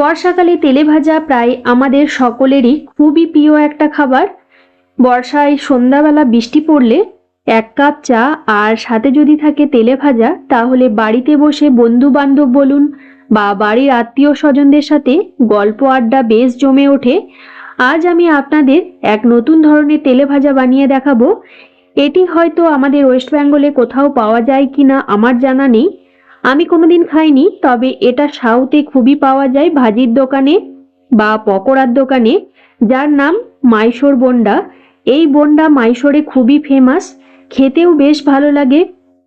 বর্ষাকালে তেলে ভাজা প্রায় আমাদের সকলেরই খুবই প্রিয় একটা খাবার। বর্ষায় সন্ধ্যাবেলা বৃষ্টি পড়লে এক কাপ চা আর সাথে যদি থাকে তেলে ভাজা, তাহলে বাড়িতে বসে বন্ধু বান্ধব বলুন বা বাড়ির আত্মীয় স্বজনদের সাথে গল্প আড্ডা বেশ জমে ওঠে। আজ আমি আপনাদের এক নতুন ধরনের তেলে ভাজা বানিয়ে দেখাবো। এটি হয়তো আমাদের ওয়েস্ট বেঙ্গলে কোথাও পাওয়া যায় কি না আমার জানা নেই। আমি কোনোদিন খাইনি, তবে এটা সাউথে খুবই পাওয়া যায় ভাজির দোকানে বা পকোড়ার দোকানে, যার নাম মাইশোর বন্ডা। এই বন্ডা মাইশোরে খুবই ফেমাস খেতেও বেশ ভালো লাগে।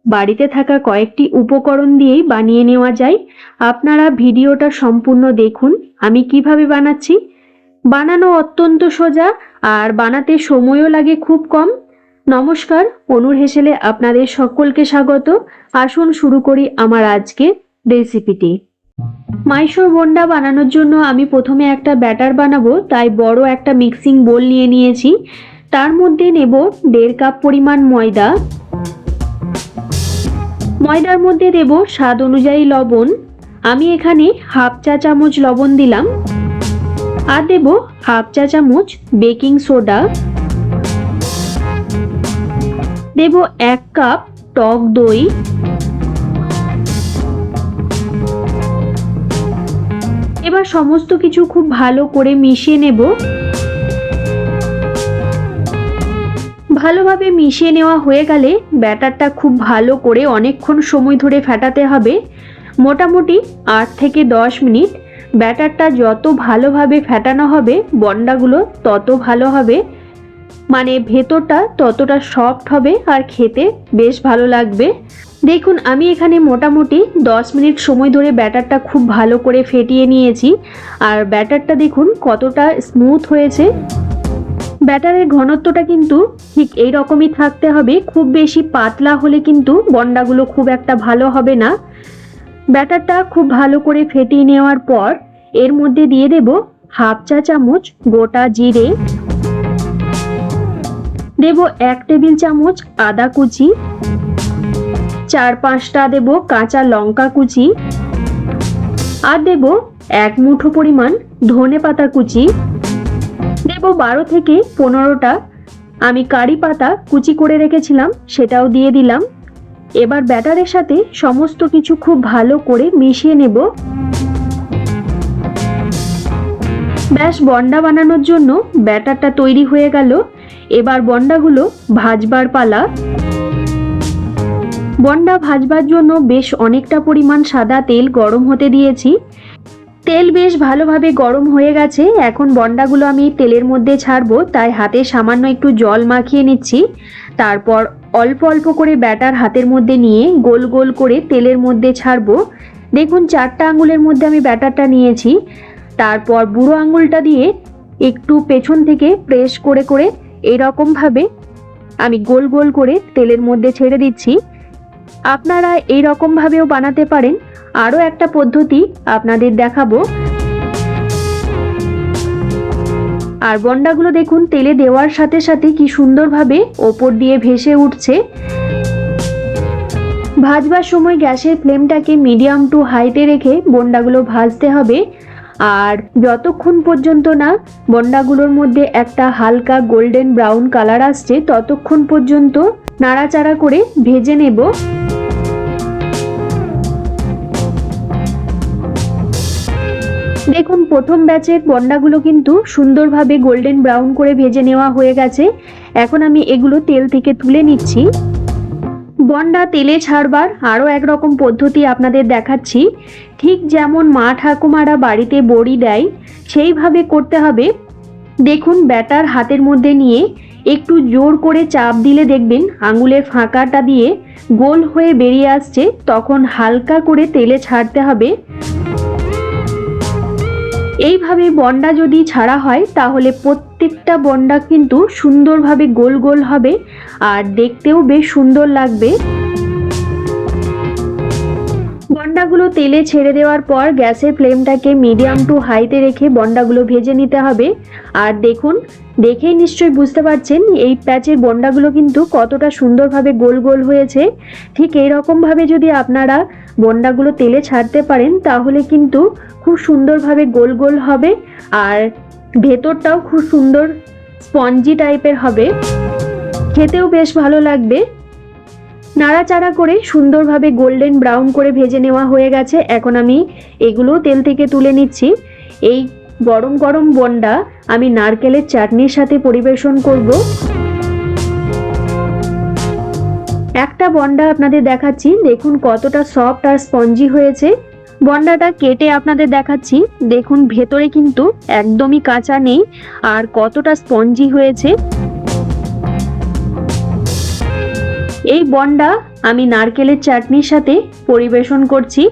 বাড়িতে থাকা কয়েকটি উপকরণ দিয়েই বানিয়ে নেওয়া যায়। আপনারা ভিডিওটা সম্পূর্ণ দেখুন, আমি কীভাবে বানাচ্ছি। বানানো অত্যন্ত সোজা, আর বানাতে সময়ও লাগে খুব কম। নমস্কার, অনুর হেসেলে আপনাদের সকলকে স্বাগত। আসুন শুরু করি আমার আজকে রেসিপিটি। মাইশোর বন্ডা বানানোর জন্য আমি প্রথমে একটা ব্যাটার বানাবো, তাই বড় একটা মিক্সিং বোল নিয়ে নিয়েছি। তার মধ্যে নেব দেড় কাপ পরিমাণ ময়দা। ময়দার মধ্যে দেব স্বাদ অনুযায়ী লবণ। আমি এখানে হাফ চা চামচ লবণ দিলাম। আর দেব হাফ চা চামচ বেকিং সোডা। দেব এক কাপ টক দই। এবার সমস্ত কিছু খুব ভালো করে মিশিয়ে নেব। ভালোভাবে মিশিয়ে নেওয়া হয়ে গেলে ব্যাটারটা খুব ভালো করে অনেকক্ষণ সময় ধরে ফেটাতে হবে। মোটামুটি আট থেকে দশ মিনিট ব্যাটারটা যত ভালোভাবে ফেটানো হবে, বন্ডাগুলো তত ভালো হবে। মানে ভেতরটা ততটা সফট হবে আর খেতে বেশ ভালো লাগবে। দেখুন, আমি এখানে মোটামুটি দশ মিনিট সময় ধরে ব্যাটারটা খুব ভালো করে ফেটিয়ে নিয়েছি। আর ব্যাটারটা দেখুন কতটা স্মুথ হয়েছে। ব্যাটারের ঘনত্বটা কিন্তু ঠিক এই রকমই থাকতে হবে, খুব বেশি পাতলা হলে কিন্তু বন্ডাগুলো খুব একটা ভালো হবে না। ব্যাটারটা খুব ভালো করে ফেটিয়ে নেওয়ার পর এর মধ্যে দিয়ে দেব হাফ চা চামচ গোটা জিরে। দেব এক টেবিল চামচ আদা কুচি, চার পাঁচটা দেব কাঁচা লঙ্কা কুচি আর দেব এক মুঠো পরিমাণ ধনে পাতা কুচি। দেব বারো থেকে পনেরোটা আমি কারি পাতা কুচি করে রেখেছিলাম, সেটাও দিয়ে দিলাম। এবার ব্যাটারের সাথে সমস্ত কিছু খুব ভালো করে মিশিয়ে নেব। ব্যাস, বন্ডা বানানোর জন্য ব্যাটারটা তৈরি হয়ে গেল। এবার বন্ডাগুলো ভাজবার পালা। বন্ডা ভাজবার জন্য বেশ অনেকটা পরিমাণ সাদা তেল গরম হতে দিয়েছি। তেল বেশ ভালোভাবে গরম হয়ে গেছে। এখন বন্ডাগুলো আমি তেলের মধ্যে ছাড়বো, তাই হাতে সামান্য একটু জল মাখিয়ে নিচ্ছি। তারপর অল্প অল্প করে ব্যাটার হাতের মধ্যে নিয়ে গোল গোল করে তেলের মধ্যে ছাড়বো। দেখুন, চারটা আঙুলের মধ্যে আমি ব্যাটারটা নিয়েছি। তারপর বুড়ো আঙুলটা দিয়ে একটু পেছন থেকে প্রেস করে করে এরকমভাবে আমি গোল গোল করে তেলের মধ্যে ছেড়ে দিচ্ছি। আপনারা এই রকমভাবেও বানাতে পারেন। আরও একটা পদ্ধতি আপনাদের দেখাবো। আর বন্ডাগুলো দেখুন, তেলে দেওয়ার সাথে সাথে কি সুন্দরভাবে ওপর দিয়ে ভেসে উঠছে। ভাজবার সময় গ্যাসের ফ্লেমটাকে মিডিয়াম টু হাইতে রেখে বন্ডাগুলো ভাজতে হবে। আর যতক্ষণ পর্যন্ত না বন্ডাগুলোর মধ্যে একটা হালকা গোল্ডেন ব্রাউন কালার আসছে, ততক্ষণ পর্যন্ত নাড়াচাড়া করে ভেজে নেব। দেখুন, প্রথম ব্যাচের বন্ডাগুলো কিন্তু সুন্দরভাবে গোল্ডেন ব্রাউন করে ভেজে নেওয়া হয়ে গেছে। এখন আমি এগুলো তেল থেকে তুলে নিচ্ছি। বন্ডা তেলে ছাড়বার আরও একরকম পদ্ধতি আপনাদের দেখাচ্ছি। ঠিক যেমন মা ঠাকুমারা বাড়িতে বড়ি দেয়, সেইভাবে করতে হবে। দেখুন ব্যাটার হাতের মধ্যে নিয়ে একটু জোর করে চাপ দিলে দেখবেন আঙুলের ফাঁকাটা দিয়ে গোল হয়ে বেরিয়ে আসছে, তখন হালকা করে তেলে ছাড়তে হবে। এইভাবে বন্ডা যদি ছাড়া হয়, তাহলে প্রত্যেকটা বন্ডা কিন্তু সুন্দরভাবে গোল গোল হবে আর দেখতেও বেশ সুন্দর লাগবে। বন্ডাগুলো তেলে ছেড়ে দেওয়ার পর গ্যাসের ফ্লেমটাকে মিডিয়াম টু হাইতে রেখে বন্ডাগুলো ভেজে নিতে হবে। আর দেখুন দেখেই নিশ্চয়ই বুঝতে পারছেন এই প্যাচের বন্ডাগুলো কিন্তু কতটা সুন্দরভাবে গোল গোল হয়েছে। ঠিক এই রকমভাবে যদি আপনারা বন্ডাগুলো তেলে ছাড়তে পারেন, তাহলে কিন্তু খুব সুন্দরভাবে গোল গোল হবে আর ভেতরটাও খুব সুন্দর স্পঞ্জি টাইপের হবে। খেতেও বেশ ভালো লাগবে। নাড়াচাড়া করে সুন্দরভাবে গোল্ডেন ব্রাউন করে ভেজে নেওয়া হয়ে গেছে। এখন আমি এগুলো তেল থেকে তুলে নিচ্ছি। এই গরম গরম বন্ডা আমি নারকেলের চাটনির সাথে পরিবেশন করব। একটা বন্ডা আপনাদের দেখাচ্ছি, দেখুন কতটা সফট আর স্পঞ্জি হয়েছে। বন্ডাটা কেটে আপনাদের দেখাচ্ছি, দেখুন ভেতরে কিন্তু একদমই কাঁচা নেই আর কতটা স্পঞ্জি হয়েছে। এই বন্ডা আমি নারকেলের চাটনির সাথে পরিবেশন করছি।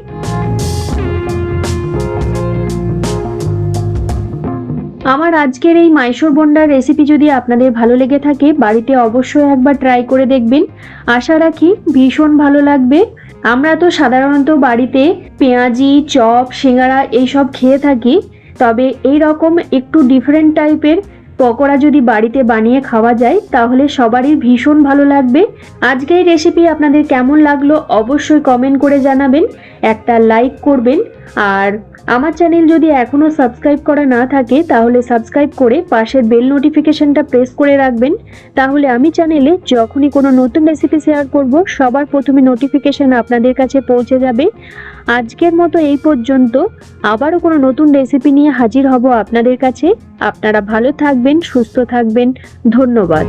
আমার আজকের এই মাইসোর বন্ডার রেসিপি যদি আপনাদের ভালো লেগে থাকে, বাড়িতে অবশ্যই একবার ট্রাই করে দেখবেন। আশা রাখি ভীষণ ভালো লাগবে। আমরা তো সাধারণত বাড়িতে পেঁয়াজি, চপ, সিঙ্গারা এইসব খেয়ে থাকি, তবে এই রকম একটু ডিফারেন্ট টাইপের পকোড়া যদি বাড়িতে বানিয়ে খাওয়া যায়, তাহলে সবারই ভীষণ ভালো লাগবে। আজকে এই রেসিপি আপনাদের কেমন লাগল অবশ্যই কমেন্ট করে জানাবেন, একটা লাইক করবেন। আর আমার চ্যানেল যদি এখনও সাবস্ক্রাইব করা না থাকে, তাহলে সাবস্ক্রাইব করে পাশের বেল নোটিফিকেশনটা প্রেস করে রাখবেন। তাহলে আমি চ্যানেলে যখনই কোনো নতুন রেসিপি শেয়ার করব, সবার প্রথমে নোটিফিকেশন আপনাদের কাছে পৌঁছে যাবে। আজকের মতো এই পর্যন্ত। আবারও কোনো নতুন রেসিপি নিয়ে হাজির হব আপনাদের কাছে। আপনারা ভালো থাকবেন, সুস্থ থাকবেন। ধন্যবাদ।